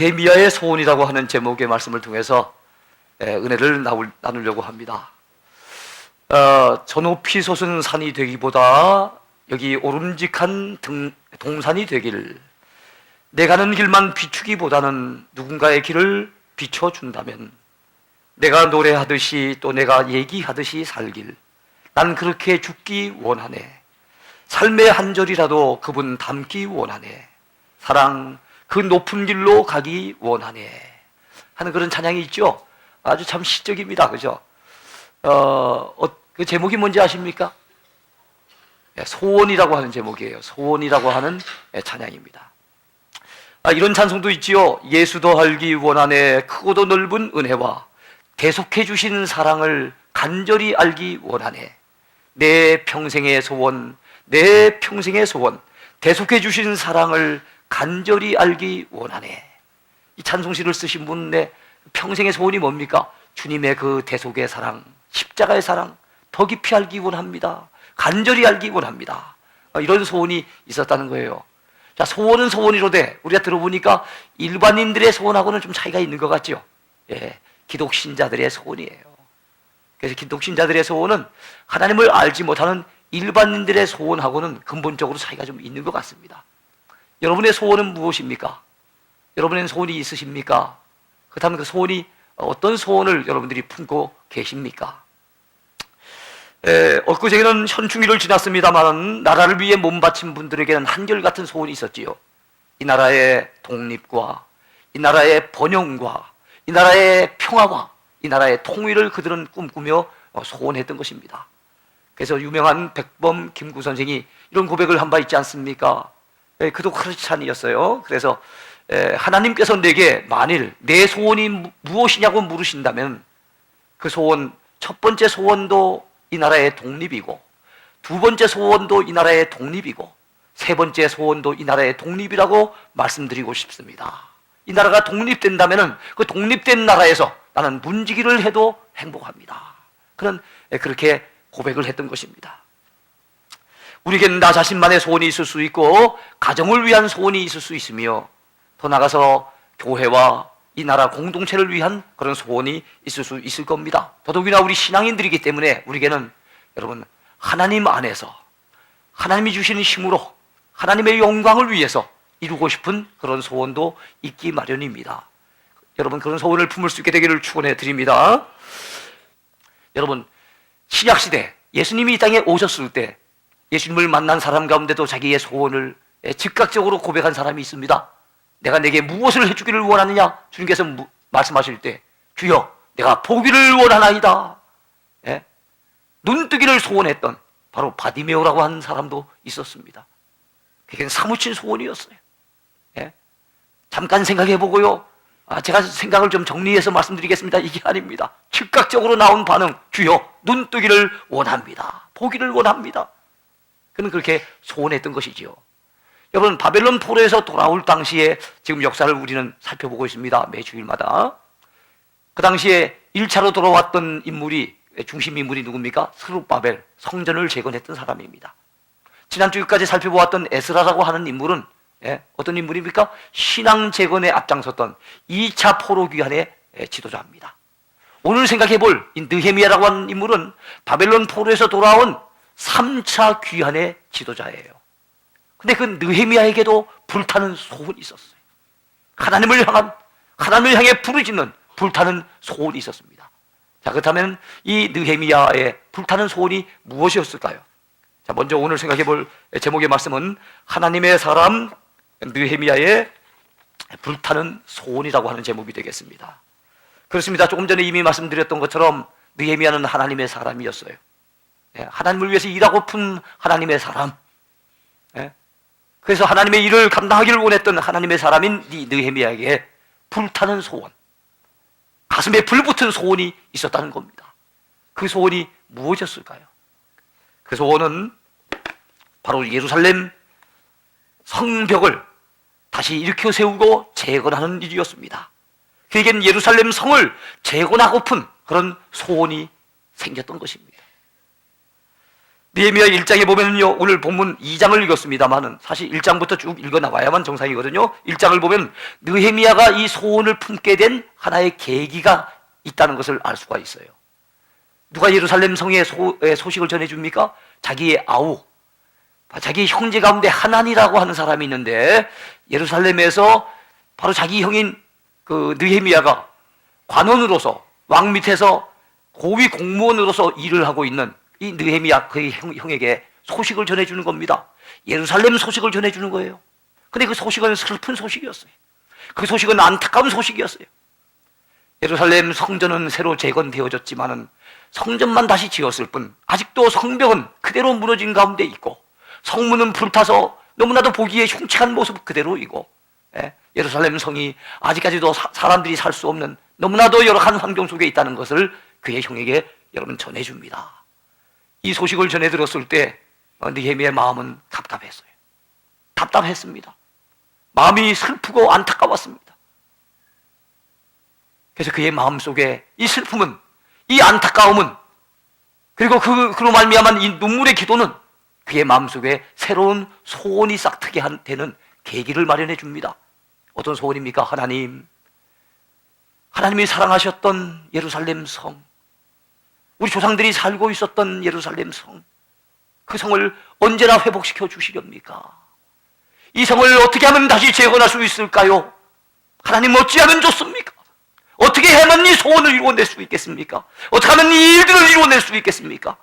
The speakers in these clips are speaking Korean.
느헤미야의 소원이라고 하는 제목의 말씀을 통해서 예, 은혜를 나누려고 합니다. 어, 저 높이 솟은 산이 되기보다 여기 오름직한 등- 동산이 되길 내 가는 길만 비추기보다는 누군가의 길을 비춰준다면 내가 노래하듯이 또 내가 얘기하듯이 살길 난 그렇게 죽기 원하네 삶의 한 절이라도 그분 닮기 원하네 사랑 그 높은 길로 가기 원하네. 하는 그런 찬양이 있죠? 아주 참 시적입니다. 그죠? 어, 어, 그 제목이 뭔지 아십니까? 예, 소원이라고 하는 제목이에요. 소원이라고 하는 예, 찬양입니다. 아, 이런 찬송도 있지요. 예수도 알기 원하네. 크고도 넓은 은혜와 계속해 주신 사랑을 간절히 알기 원하네. 내 평생의 소원, 내 평생의 소원, 계속해 주신 사랑을 간절히 알기 원하네. 이 찬송시를 쓰신 분의 평생의 소원이 뭡니까? 주님의 그 대속의 사랑, 십자가의 사랑 더 깊이 알기 원합니다. 간절히 알기 원합니다. 아, 이런 소원이 있었다는 거예요. 자, 소원은 소원이로되 우리가 들어보니까 일반인들의 소원하고는 좀 차이가 있는 것 같죠. 예, 기독신자들의 소원이에요. 그래서 기독신자들의 소원은 하나님을 알지 못하는 일반인들의 소원하고는 근본적으로 차이가 좀 있는 것 같습니다. 여러분의 소원은 무엇입니까? 여러분의 소원이 있으십니까? 그렇다면 그 소원이 어떤 소원을 여러분들이 품고 계십니까? 에, 엊그제는 현충일을 지났습니다만 나라를 위해 몸 바친 분들에게는 한결같은 소원이 있었지요. 이 나라의 독립과 이 나라의 번영과 이 나라의 평화와 이 나라의 통일을 그들은 꿈꾸며 어, 소원했던 것입니다. 그래서 유명한 백범 김구 선생이 이런 고백을 한 바 있지 않습니까? 에, 그도 크리스찬이었어요. 그래서 에, 하나님께서 내게 만일 내 소원이 무- 무엇이냐고 물으신다면 그 소원 첫 번째 소원도 이 나라의 독립이고 두 번째 소원도 이 나라의 독립이고 세 번째 소원도 이 나라의 독립이라고 말씀드리고 싶습니다. 이 나라가 독립된다면은 그 독립된 나라에서 나는 문지기를 해도 행복합니다. 그런 예, 그렇게 고백을 했던 것입니다. 우리에게는 나 자신만의 소원이 있을 수 있고 가정을 위한 소원이 있을 수 있으며 더 나가서 교회와 이 나라 공동체를 위한 그런 소원이 있을 수 있을 겁니다. 더더욱이나 우리 신앙인들이기 때문에 우리에게는 여러분 하나님 안에서 하나님이 주시는 힘으로 하나님의 영광을 위해서 이루고 싶은 그런 소원도 있기 마련입니다. 여러분 그런 소원을 품을 수 있게 되기를 축원해 드립니다. 여러분 신약 시대 예수님이 이 땅에 오셨을 때 예수님을 만난 사람 가운데도 자기의 소원을 예, 즉각적으로 고백한 사람이 있습니다. 내가 내게 무엇을 해주기를 원하느냐? 주님께서 무- 말씀하실 때 주여 내가 보기를 원하나이다. 예? 눈뜨기를 소원했던 바로 바디메오라고 하는 사람도 있었습니다. 그게 사무친 소원이었어요. 예? 잠깐 생각해 보고요. 아, 제가 생각을 좀 정리해서 말씀드리겠습니다. 이게 아닙니다. 즉각적으로 나온 반응, 주여, 눈뜨기를 원합니다. 보기를 원합니다. 그는 그렇게 소원했던 것이지요. 여러분, 바벨론 포로에서 돌아올 당시에 지금 역사를 우리는 살펴보고 있습니다. 매 주일마다. 그 당시에 1차로 돌아왔던 인물이, 중심 인물이 누굽니까? 스룹바벨, 성전을 재건했던 사람입니다. 지난주까지 살펴보았던 에스라라고 하는 인물은 예, 어떤 인물입니까? 신앙 재건에 앞장섰던 2차 포로 귀환의 예, 지도자입니다. 오늘 생각해 볼이 느헤미야라고 하는 인물은 바벨론 포로에서 돌아온 3차 귀환의 지도자예요. 근데 그 느헤미야에게도 불타는 소원이 있었어요. 하나님을 향한 하나님을 향해 부르짖는 불타는 소원이 있었습니다. 자, 그렇다면 이 느헤미야의 불타는 소원이 무엇이었을까요? 자, 먼저 오늘 생각해 볼 제목의 말씀은 하나님의 사람 느헤미야의 불타는 소원이라고 하는 제목이 되겠습니다. 그렇습니다. 조금 전에 이미 말씀드렸던 것처럼 느헤미야는 하나님의 사람이었어요. 예, 하나님을 위해서 일하고픈 하나님의 사람. 예, 그래서 하나님의 일을 감당하기를 원했던 하나님의 사람인 이 느헤미야에게 불타는 소원, 가슴에 불붙은 소원이 있었다는 겁니다. 그 소원이 무엇이었을까요? 그 소원은 바로 예루살렘 성벽을 다시 일으켜 세우고 재건하는 일이었습니다. 그에겐 예루살렘 성을 재건하고픈 그런 소원이 생겼던 것입니다. 느헤미야 1장에 보면요. 오늘 본문 2장을 읽었습니다만은 사실 1장부터 쭉 읽어 나가야만 정상이거든요. 1장을 보면 느헤미야가 이 소원을 품게 된 하나의 계기가 있다는 것을 알 수가 있어요. 누가 예루살렘 성의 소, 의 소 식을 전해 줍니까? 자기의 아우, 자기 형제 가운데 하나니라고 하는 사람이 있는데 예루살렘에서 바로 자기 형인 그 느헤미야가 관원으로서 왕 밑에서 고위 공무원으로서 일을 하고 있는 이 느헤미야 그의 형, 형에게 소식을 전해주는 겁니다. 예루살렘 소식을 전해주는 거예요. 근데 그 소식은 슬픈 소식이었어요. 그 소식은 안타까운 소식이었어요. 예루살렘 성전은 새로 재건되어졌지만은 성전만 다시 지었을 뿐 아직도 성벽은 그대로 무너진 가운데 있고 성문은 불타서 너무나도 보기에 흉측한 모습 그대로이고 예, 예루살렘 성이 아직까지도 사, 사람들이 살 수 없는 너무나도 열악한 환경 속에 있다는 것을 그의 형에게 여러분 전해줍니다. 이 소식을 전해 들었을 때 어, 느헤미의 마음은 답답했어요. 답답했습니다. 마음이 슬프고 안타까웠습니다. 그래서 그의 마음 속에 이 슬픔은 이 안타까움은 그리고 그 그로 말미암은 이 눈물의 기도는 그의 마음 속에 새로운 소원이 싹트게 한- 되는 계기를 마련해 줍니다. 어떤 소원입니까? 하나님, 하나님이 사랑하셨던 예루살렘 성, 우리 조상들이 살고 있었던 예루살렘 성, 그 성을 언제나 회복시켜 주시렵니까? 이 성을 어떻게 하면 다시 재건할 수 있을까요? 하나님 어찌하면 좋습니까? 어떻게 해야만 이 소원을 이루어낼 수 있겠습니까? 어떻게 하면 이 일들을 이루어낼 수 있겠습니까?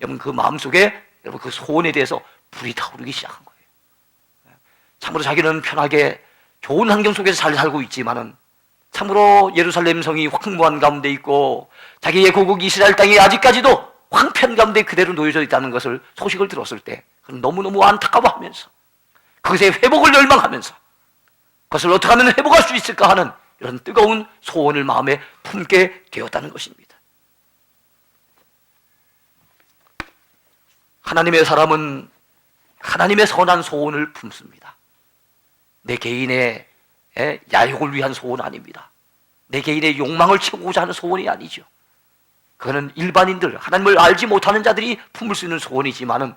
여러분 그 마음속에 여러분 그 소원에 대해서 불이 타오르기 시작한 거예요. 참으로 자기는 편하게 좋은 환경 속에서 잘 살고 있지만은 참으로 예루살렘 성이 황무한 가운데 있고 자기의 고국 이스라엘 땅이 아직까지도 황폐한 가운데 그대로 놓여져 있다는 것을 소식을 들었을 때 너무너무 안타까워하면서 그것의 회복을 열망하면서 그것을 어떻게 하면 회복할 수 있을까 하는 이런 뜨거운 소원을 마음에 품게 되었다는 것입니다. 하나님의 사람은 하나님의 선한 소원을 품습니다. 내 개인의 에, 야욕을 위한 소원 아닙니다. 내 개인의 욕망을 채우고자 하는 소원이 아니죠. 그거는 일반인들, 하나님을 알지 못하는 자들이 품을 수 있는 소원이지만은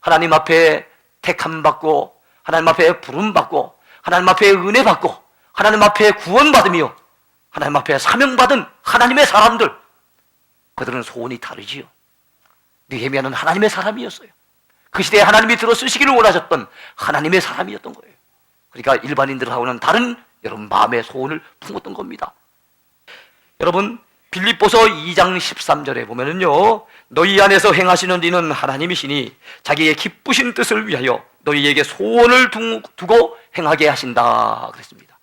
하나님 앞에 택함 받고 하나님 앞에 부름 받고 하나님 앞에 은혜 받고 하나님 앞에 구원 받으며 하나님 앞에 사명 받은 하나님의 사람들 그들은 소원이 다르지요. 느헤미야는 하나님의 사람이었어요. 그 시대에 하나님이 들어 쓰시기를 원하셨던 하나님의 사람이었던 거예요. 그러니까 일반인들하고는 다른 여러분 마음의 소원을 품었던 겁니다. 여러분 빌립보서 2장 13절에 보면은요. 너희 안에서 행하시는 이는 하나님이시니 자기의 기쁘신 뜻을 위하여 너희에게 소원을 두- 두고 행하게 하신다 그랬습니다.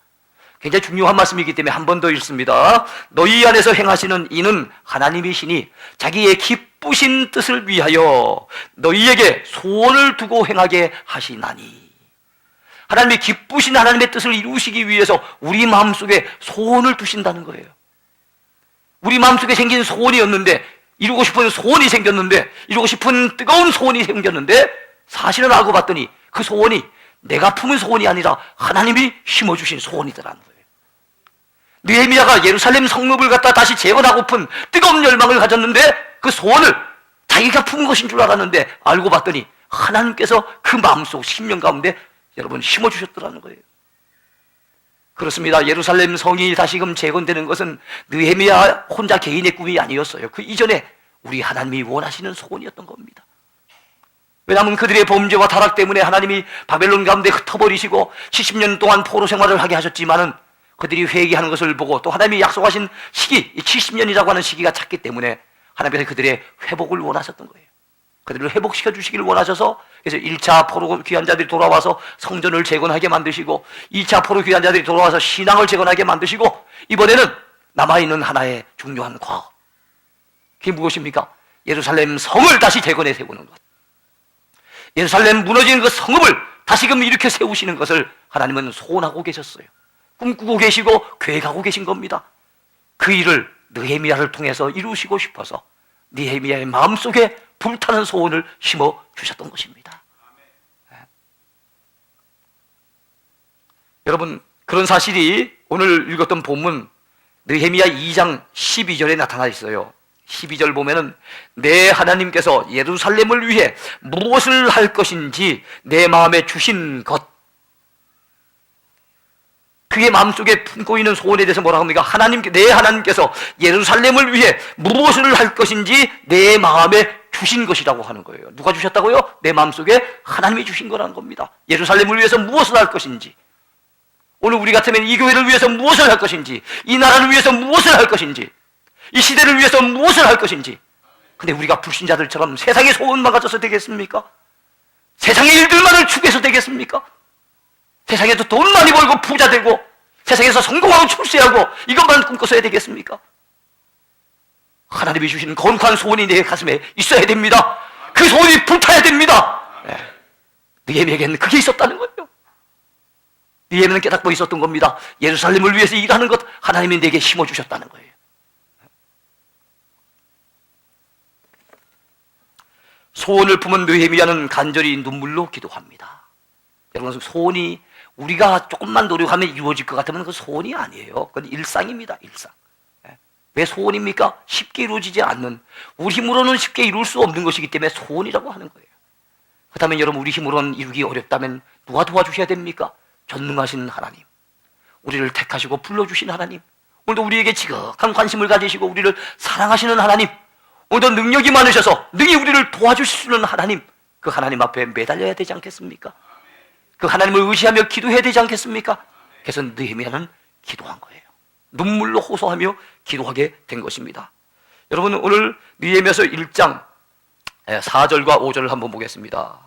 굉장히 중요한 말씀이기 때문에 한 번 더 읽습니다. 너희 안에서 행하시는 이는 하나님이시니 자기의 기쁘신 뜻을 위하여 너희에게 소원을 두고 행하게 하시나니. 하나님의 기쁘신 하나님의 뜻을 이루시기 위해서 우리 마음속에 소원을 두신다는 거예요. 우리 마음속에 생긴 소원이었는데 이루고 싶은 소원이 생겼는데 이루고 싶은 뜨거운 소원이 생겼는데 사실은 알고 봤더니 그 소원이 내가 품은 소원이 아니라 하나님이 심어주신 소원이더라는 거예요. 느헤미야가 예루살렘 성읍을 갖다 다시 재건하고픈 뜨거운 열망을 가졌는데 그 소원을 자기가 품은 것인 줄 알았는데 알고 봤더니 하나님께서 그 마음속 심령 가운데 여러분 심어 주셨더라는 거예요. 그렇습니다. 예루살렘 성이 다시금 재건되는 것은 느헤미야 혼자 개인의 꿈이 아니었어요. 그 이전에 우리 하나님이 원하시는 소원이었던 겁니다. 왜냐하면 그들의 범죄와 타락 때문에 하나님이 바벨론 가운데 흩어버리시고 70년 동안 포로 생활을 하게 하셨지만은 그들이 회개하는 것을 보고 또 하나님이 약속하신 시기, 이 70년이라고 하는 시기가 찼기 때문에 하나님께서 그들의 회복을 원하셨던 거예요. 그들을 회복시켜 주시기를 원하셔서 그래서 1차 포로 귀한 자들이 돌아와서 성전을 재건하게 만드시고 2차 포로 귀한 자들이 돌아와서 신앙을 재건하게 만드시고 이번에는 남아있는 하나의 중요한 과업. 그게 무엇입니까? 예루살렘 성을 다시 재건해 세우는 것. 예루살렘 무너진 그 성읍을 다시금 이렇게 세우시는 것을 하나님은 소원하고 계셨어요. 꿈꾸고 계시고 계획하고 계신 겁니다. 그 일을 느헤미야를 통해서 이루시고 싶어서 느헤미야의 마음속에 불타는 소원을 심어 주셨던 것입니다. 네. 여러분 그런 사실이 오늘 읽었던 본문 느헤미야 2장 12절에 나타나 있어요. 12절 보면은 내 하나님께서 예루살렘을 위해 무엇을 할 것인지 내 마음에 주신 것 그의 마음속에 품고 있는 소원에 대해서 뭐라고 합니까? 하나님께 내 하나님께서 예루살렘을 위해 무엇을 할 것인지 내 마음에 주신 것이라고 하는 거예요. 누가 주셨다고요? 내 마음속에 하나님이 주신 거라는 겁니다. 예루살렘을 위해서 무엇을 할 것인지 오늘 우리 같으면 이 교회를 위해서 무엇을 할 것인지 이 나라를 위해서 무엇을 할 것인지 이 시대를 위해서 무엇을 할 것인지 근데 우리가 불신자들처럼 세상의 소원만 가져서 되겠습니까? 세상의 일들만을 추구해서 되겠습니까? 세상에서 돈 많이 벌고 부자 되고 세상에서 성공하고 출세하고 이것만 꿈꿔서 해야 되겠습니까? 하나님이 주시는 거룩한 소원이 내 가슴에 있어야 됩니다. 그 소원이 불타야 됩니다. 네. 느헤미에게는 그게 있었다는 거예요. 느헤미는 깨닫고 있었던 겁니다. 예루살렘을 위해서 일하는 것 하나님이 내게 심어 주셨다는 거예요. 소원을 품은 느헤미야는 간절히 눈물로 기도합니다. 여러분 소원이 우리가 조금만 노력하면 이루어질 것 같으면 그 소원이 아니에요. 그건 일상입니다. 일상. 예. 왜 소원입니까? 쉽게 이루어지지 않는 우리 힘으로는 쉽게 이룰 수 없는 것이기 때문에 소원이라고 하는 거예요. 그렇다면 여러분 우리 힘으로는 이루기 어렵다면 누가 도와주셔야 됩니까? 전능하신 하나님. 우리를 택하시고 불러주신 하나님. 오늘도 우리에게 지극한 관심을 가지시고 우리를 사랑하시는 하나님. 오늘도 능력이 많으셔서 능히 우리를 도와주시는 하나님. 그 하나님 앞에 매달려야 되지 않겠습니까? 그 하나님을 의지하며 기도해야 되지 않겠습니까? 그래서 느헤미야는 기도한 거예요. 눈물로 호소하며 기도하게 된 것입니다. 여러분 오늘 느헤미야서 1장 4절과 5절을 한번 보겠습니다.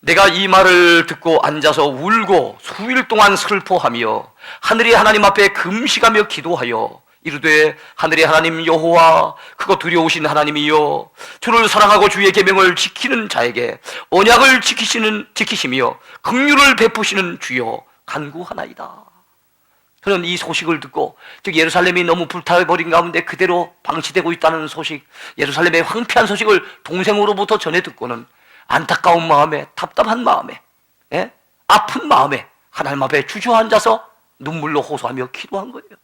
내가 이 말을 듣고 앉아서 울고 수일 동안 슬퍼하며 하늘의 하나님 앞에 금식하며 기도하여 이르되 하늘의 하나님 여호와 그거 두려우신 하나님이요 주를 사랑하고 주의 계명을 지키는 자에게 언약을 지키시는 지키시며 긍휼을 베푸시는 주여 간구하나이다. 저는 이 소식을 듣고 즉 예루살렘이 너무 불타버린 가운데 그대로 방치되고 있다는 소식, 예루살렘의 황폐한 소식을 동생으로부터 전해 듣고는 안타까운 마음에 답답한 마음에 예? 아픈 마음에 하나님 앞에 주저앉아서 눈물로 호소하며 기도한 거예요.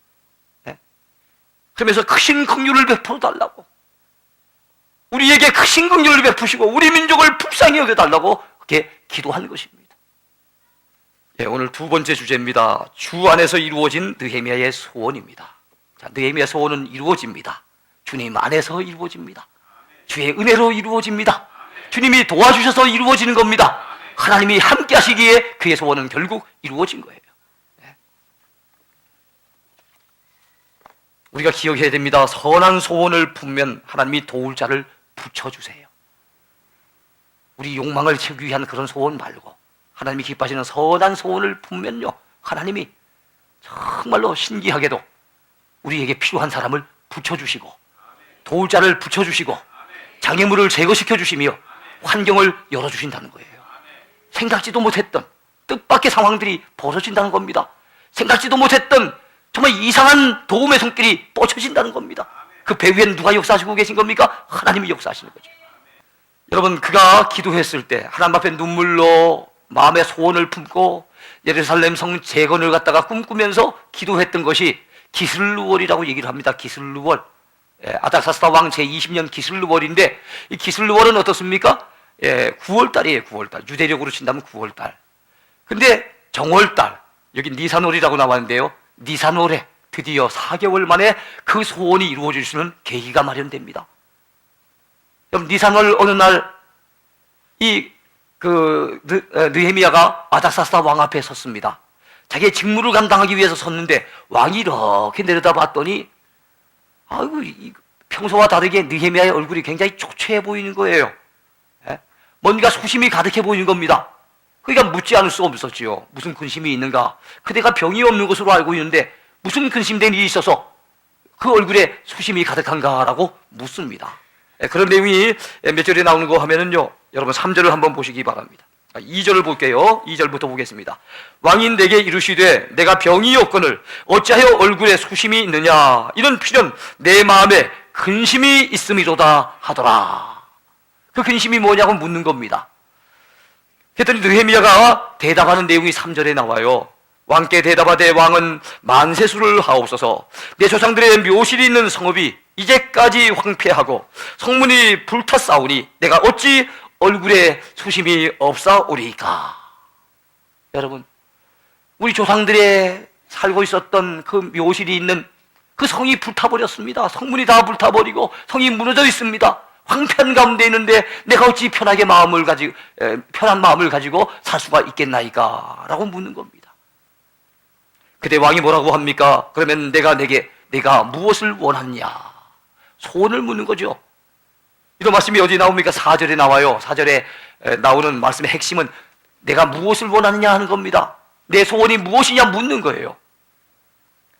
그러면서 크신 긍휼을 베풀어 달라고. 우리에게 크신 긍휼을 베푸시고 우리 민족을 불쌍히 여겨 달라고 그렇게 기도한 것입니다. 예, 오늘 두 번째 주제입니다. 주 안에서 이루어진 느헤미야의 소원입니다. 자, 느헤미야 소원은 이루어집니다. 주님 안에서 이루어집니다. 주의 은혜로 이루어집니다. 주님이 도와주셔서 이루어지는 겁니다. 하나님이 함께 하시기에 그의 소원은 결국 이루어진 거예요. 우리가 기억해야 됩니다. 선한 소원을 품면 하나님이 도울 자를 붙여주세요. 우리 욕망을 채우기 위한 그런 소원 말고 하나님이 기뻐하시는 선한 소원을 품면요. 하나님이 정말로 신기하게도 우리에게 필요한 사람을 붙여주시고 도울 자를 붙여주시고 장애물을 제거시켜 주시며 환경을 열어주신다는 거예요. 생각지도 못했던 뜻밖의 상황들이 벌어진다는 겁니다. 생각지도 못했던 정말 이상한 도움의 손길이 뻗쳐진다는 겁니다. 그 배 위에는 누가 역사하시고 계신 겁니까? 하나님이 역사하시는 거죠. 여러분, 그가 기도했을 때 하나님 앞에 눈물로 마음의 소원을 품고 예루살렘 성 재건을 갖다가 꿈꾸면서 기도했던 것이 기슬루월이라고 얘기를 합니다. 기슬루월. 예, 아닥사스다 왕 제20년 기슬루월인데 이 기슬루월은 어떻습니까? 예, 9월달이에요. 9월달. 유대력으로 친다면 9월달. 근데 정월달 여기 니산월이라고 나왔는데요. 니산월에 드디어 4개월 만에 그 소원이 이루어질 수 있는 계기가 마련됩니다. 그럼 니산월 어느 날 이 그 느헤미야가 아닥사스다 왕 앞에 섰습니다. 자기의 직무를 감당하기 위해서 섰는데 왕이 이렇게 내려다봤더니 아이고 평소와 다르게 느헤미야의 얼굴이 굉장히 초췌해 보이는 거예요. 예? 뭔가 소심이 가득해 보이는 겁니다. 그러니까 묻지 않을 수 없었지요. 무슨 근심이 있는가? 그대가 병이 없는 것으로 알고 있는데 무슨 근심된 일이 있어서 그 얼굴에 수심이 가득한가라고 묻습니다. 예, 그런 내용이 몇 절에 나오는 거 하면은요. 여러분 3절을 한번 보시기 바랍니다. 2절을 볼게요. 2절부터 보겠습니다. 왕인 내게 이르시되 내가 병이 없거늘 어찌하여 얼굴에 수심이 있느냐 이런 필연 내 마음에 근심이 있음이로다 하더라. 그 근심이 뭐냐고 묻는 겁니다. 그랬더니 느헤미야가 대답하는 내용이 3절에 나와요. 왕께 대답하되 왕은 만세수를 하옵소서 내 조상들의 묘실이 있는 성읍이 이제까지 황폐하고 성문이 불탔사오니 내가 어찌 얼굴에 수심이 없사오리까 여러분 우리 조상들의 살고 있었던 그 묘실이 있는 그 성이 불타버렸습니다. 성문이 다 불타버리고 성이 무너져 있습니다. 황폐한 가운데 있는데 내가 어찌 편하게 마음을 가지고 에, 편한 마음을 가지고 살 수가 있겠나이까?라고 묻는 겁니다. 그때 왕이 뭐라고 합니까? 그러면 내가 내게 내가 무엇을 원하냐? 소원을 묻는 거죠. 이런 말씀이 어디 나옵니까? 4절에 나와요. 4절에 나오는 말씀의 핵심은 내가 무엇을 원하느냐 하는 겁니다. 내 소원이 무엇이냐 묻는 거예요.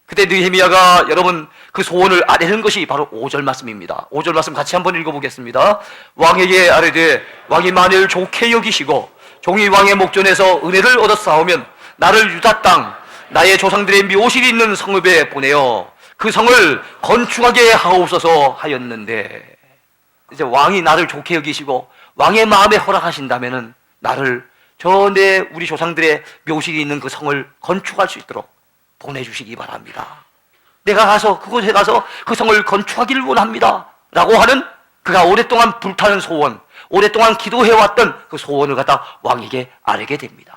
그때 느헤미야가 여러분 그 소원을 아뢰는 것이 바로 5절 말씀입니다. 5절 말씀 같이 한번 읽어보겠습니다. 왕에게 아뢰되 왕이 만일 좋게 여기시고 종이 왕의 목전에서 은혜를 싸우면 나를 유다 땅 나의 조상들의 묘실이 있는 성읍에 보내어 그 성을 건축하게 하옵소서 하였는데 이제 왕이 나를 좋게 여기시고 왕의 마음에 허락하신다면은 나를 저 내 우리 조상들의 묘실이 있는 그 성을 건축할 수 있도록 보내주시기 바랍니다. 내가 가서 그곳에 가서 그 성을 건축하기를 원합니다. 라고 하는 그가 오랫동안 불타는 소원, 오랫동안 기도해왔던 그 소원을 갖다 왕에게 아뢰게 됩니다.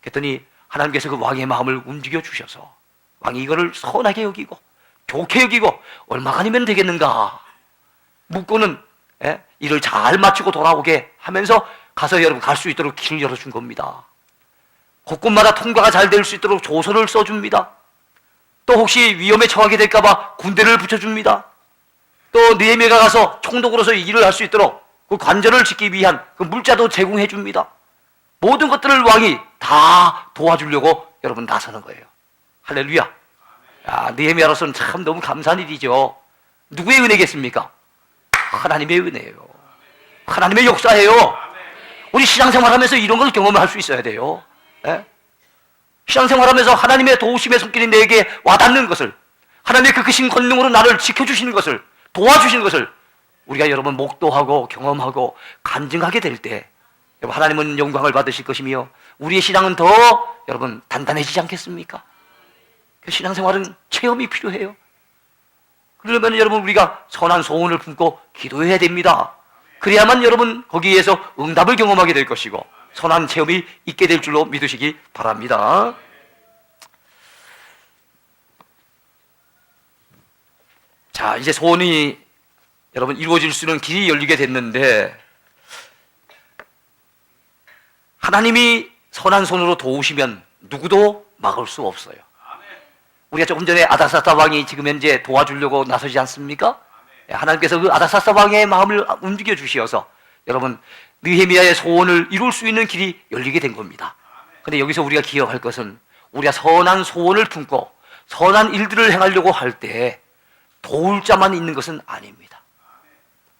그랬더니 하나님께서 그 왕의 마음을 움직여 주셔서 왕이 이거를 선하게 여기고 좋게 여기고 얼마간이면 되겠는가 묻고는 예? 일을 잘 마치고 돌아오게 하면서 가서 여러분 갈 수 있도록 길을 열어준 겁니다. 곳곳마다 통과가 잘 될 수 있도록 조서를 써줍니다. 또 혹시 위험에 처하게 될까봐 군대를 붙여줍니다. 또 느헤미야가 가서 총독으로서 일을 할 수 있도록 그 관절을 짓기 위한 그 물자도 제공해 줍니다. 모든 것들을 왕이 다 도와주려고 여러분 나서는 거예요. 할렐루야. 야, 느헤미야로서는 참 너무 감사한 일이죠. 누구의 은혜겠습니까? 하나님의 은혜예요. 하나님의 역사예요. 우리 신앙생활하면서 이런 걸 경험을 할 수 있어야 돼요. 예? 신앙생활하면서 하나님의 도우심의 손길이 내게 와닿는 것을 하나님의 그 크신 권능으로 나를 지켜주시는 것을 도와주시는 것을 우리가 여러분 목도하고 경험하고 간증하게 될 때 하나님은 영광을 받으실 것이며 우리의 신앙은 더 여러분 단단해지지 않겠습니까? 그 신앙생활은 체험이 필요해요. 그러면 여러분 우리가 선한 소원을 품고 기도해야 됩니다. 그래야만 여러분 거기에서 응답을 경험하게 될 것이고 선한 체험이 있게 될 줄로 믿으시기 바랍니다. 자, 이제 소원이 여러분 이루어질 수 있는 길이 열리게 됐는데 하나님이 선한 손으로 도우시면 누구도 막을 수 없어요. 우리가 조금 전에 아다사사 왕이 지금 현재 도와주려고 나서지 않습니까? 예, 하나님께서 그 아다사사 왕의 마음을 움직여 주시어서 여러분 느헤미야의 소원을 이룰 수 있는 길이 열리게 된 겁니다. 근데 여기서 우리가 기억할 것은 우리가 선한 소원을 품고 선한 일들을 행하려고 할 때 도울 자만 있는 것은 아닙니다.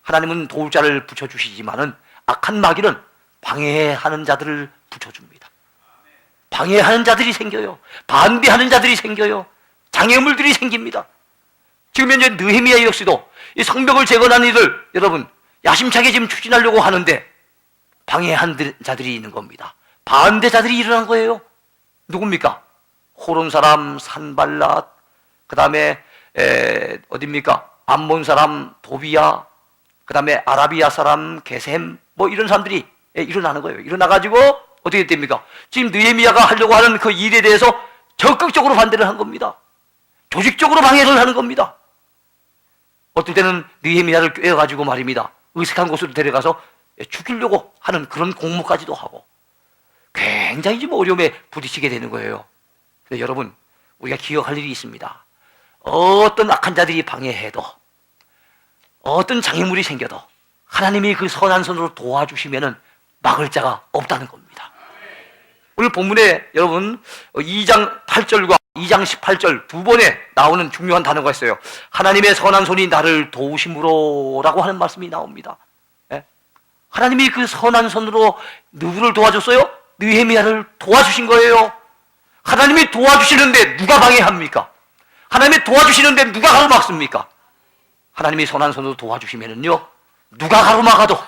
하나님은 도울 자를 붙여 주시지만은 악한 마귀는 방해하는 자들을 붙여 줍니다. 방해하는 자들이 생겨요. 반대하는 자들이 생겨요. 장애물들이 생깁니다. 지금 현재 느헤미야 역시도 이 성벽을 재건하는 일을 여러분 야심차게 지금 추진하려고 하는데 방해한 자들이 있는 겁니다. 반대자들이 일어난 거예요. 누굽니까? 호론 사람 산발랏, 그 다음에 어딥니까? 암몬 사람 도비야, 그 다음에 아라비아 사람 게셈, 뭐 이런 사람들이 예, 일어나는 거예요. 일어나가지고 어떻게 됩니까? 지금 느헤미야가 하려고 하는 그 일에 대해서 적극적으로 반대를 한 겁니다. 조직적으로 방해를 하는 겁니다. 어떨 때는 느헤미야를 꿰어가지고 말입니다. 의식한 곳으로 데려가서 죽이려고 하는 그런 공모까지도 하고 굉장히 좀 어려움에 부딪히게 되는 거예요. 근데 여러분, 우리가 기억할 일이 있습니다. 어떤 악한 자들이 방해해도 어떤 장애물이 생겨도 하나님이 그 선한 손으로 도와주시면은 막을 자가 없다는 겁니다. 오늘 본문에 여러분 2장 8절과 2장 18절 두 번에 나오는 중요한 단어가 있어요. 하나님의 선한 손이 나를 도우심으로라고 하는 말씀이 나옵니다. 예? 하나님이 그 선한 손으로 누구를 도와줬어요? 느헤미야를 도와주신 거예요. 하나님이 도와주시는데 누가 방해합니까? 하나님이 도와주시는데 누가 가로막습니까? 하나님이 선한 손으로 도와주시면은요 누가 가로막아도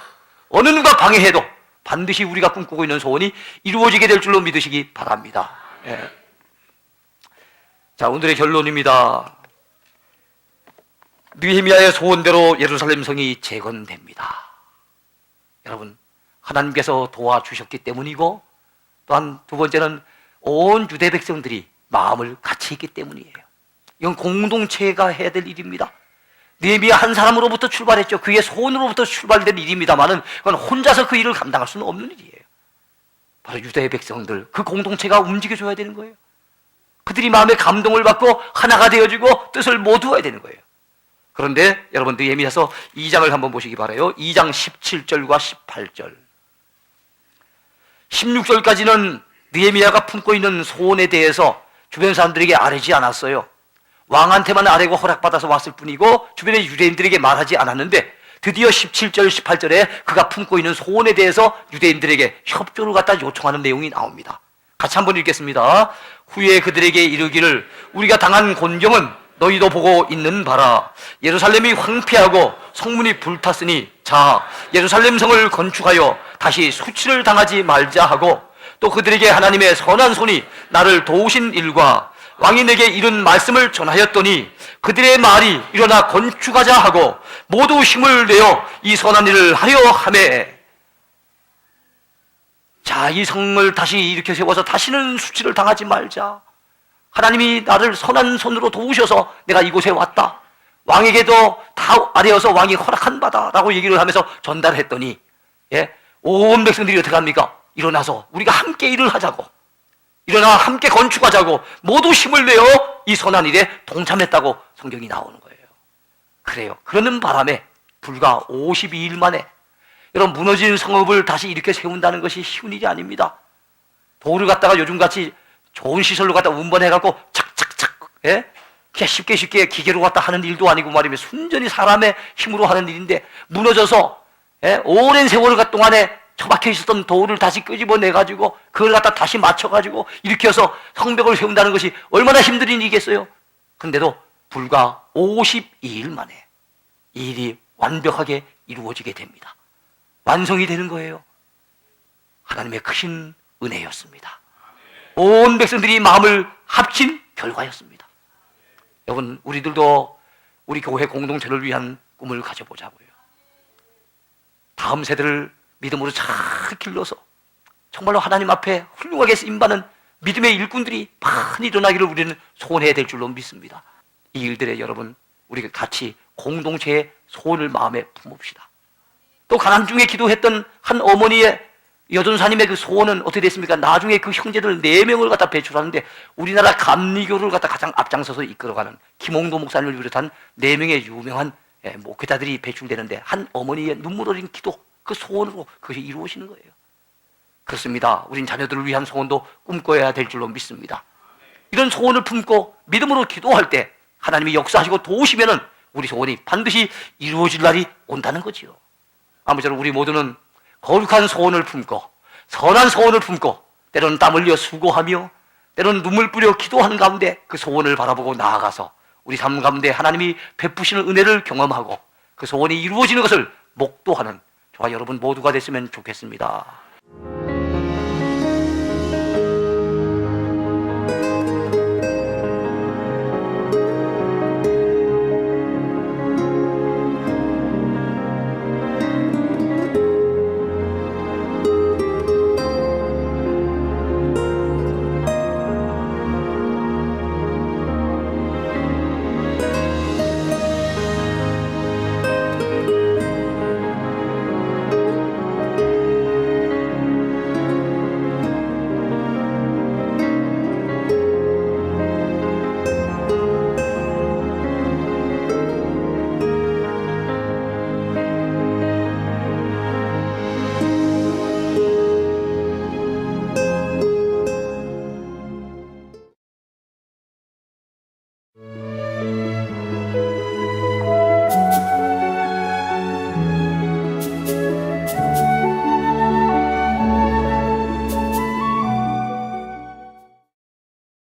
어느 누가 방해해도 반드시 우리가 꿈꾸고 있는 소원이 이루어지게 될 줄로 믿으시기 바랍니다. 예. 자, 오늘의 결론입니다. 느헤미야의 소원대로 예루살렘 성이 재건됩니다. 여러분, 하나님께서 도와주셨기 때문이고 또한 두 번째는 온 유대 백성들이 마음을 같이 했기 때문이에요. 이건 공동체가 해야 될 일입니다. 느헤미야 한 사람으로부터 출발했죠. 그의 소원으로부터 출발된 일입니다만은 그건 혼자서 그 일을 감당할 수는 없는 일이에요. 바로 유대의 백성들 그 공동체가 움직여줘야 되는 거예요. 그들이 마음의 감동을 받고 하나가 되어지고 뜻을 모두어야 되는 거예요. 그런데 여러분 느헤미야서 2장을 한번 보시기 바라요. 2장 17절과 18절. 16절까지는 느헤미야가 품고 있는 소원에 대해서 주변 사람들에게 아뢰지 않았어요. 왕한테만 아뢰고 허락받아서 왔을 뿐이고 주변의 유대인들에게 말하지 않았는데 드디어 17절, 18절에 그가 품고 있는 소원에 대해서 유대인들에게 협조를 갖다 요청하는 내용이 나옵니다. 같이 한번 읽겠습니다. 후에 그들에게 이르기를 우리가 당한 곤경은 너희도 보고 있는 바라. 예루살렘이 황폐하고 성문이 불탔으니 자 예루살렘 성을 건축하여 다시 수치를 당하지 말자 하고 또 그들에게 하나님의 선한 손이 나를 도우신 일과 왕이 내게 이른 말씀을 전하였더니 그들의 말이 일어나 건축하자 하고 모두 힘을 내어 이 선한 일을 하려 하매 자, 이 성을 다시 이렇게 세워서 다시는 수치를 당하지 말자. 하나님이 나를 선한 손으로 도우셔서 내가 이곳에 왔다. 왕에게도 다 아뢰어서 왕이 허락한 바다라고 얘기를 하면서 전달했더니 예, 온 백성들이 어떻게 합니까? 일어나서 우리가 함께 일을 하자고 일어나 함께 건축하자고 모두 힘을 내어 이 선한 일에 동참했다고 성경이 나오는 거예요. 그래요. 그러는 바람에 불과 52일 만에 여러분 무너진 성읍을 다시 이렇게 세운다는 것이 쉬운 일이 아닙니다. 돌을 갖다가 요즘같이 좋은 시설로 갖다 운반해갖고 착착착 예? 쉽게 쉽게 기계로 갖다 하는 일도 아니고 말이면 순전히 사람의 힘으로 하는 일인데 무너져서 예? 오랜 세월 동안에 처박혀 있었던 돌을 다시 끄집어내 가지고 그걸 갖다 다시 맞춰 가지고 이렇게 해서 성벽을 세운다는 것이 얼마나 힘든 일이겠어요. 근데도 불과 52일 만에 이 일이 완벽하게 이루어지게 됩니다. 완성이 되는 거예요. 하나님의 크신 은혜였습니다. 온 백성들이 마음을 합친 결과였습니다. 여러분, 우리들도 우리 교회 공동체를 위한 꿈을 가져보자고요. 다음 세대를 믿음으로 잘 길러서 정말로 하나님 앞에 훌륭하게 쓰임받는 믿음의 일꾼들이 많이 일어나기를 우리는 소원해야 될 줄로 믿습니다. 이 일들에 여러분, 우리가 같이 공동체의 소원을 마음에 품읍시다. 또 가난 중에 기도했던 한 어머니의 여전사님의 그 소원은 어떻게 됐습니까? 나중에 그 형제들 네 명을 갖다 배출하는데 우리나라 감리교를 갖다 가장 앞장서서 이끌어가는 김홍도 목사님을 비롯한 네 명의 유명한 예, 목회자들이 배출되는데 한 어머니의 눈물 어린 기도 그 소원으로 그것이 이루어지는 거예요. 그렇습니다. 우린 자녀들을 위한 소원도 꿈꿔야 될 줄로 믿습니다. 이런 소원을 품고 믿음으로 기도할 때 하나님이 역사하시고 도우시면은 우리 소원이 반드시 이루어질 날이 온다는 거지요. 아무쪼록 우리 모두는 거룩한 소원을 품고 선한 소원을 품고 때로는 땀 흘려 수고하며 때로는 눈물 뿌려 기도하는 가운데 그 소원을 바라보고 나아가서 우리 삶 가운데 하나님이 베푸시는 은혜를 경험하고 그 소원이 이루어지는 것을 목도하는 저와 여러분 모두가 됐으면 좋겠습니다.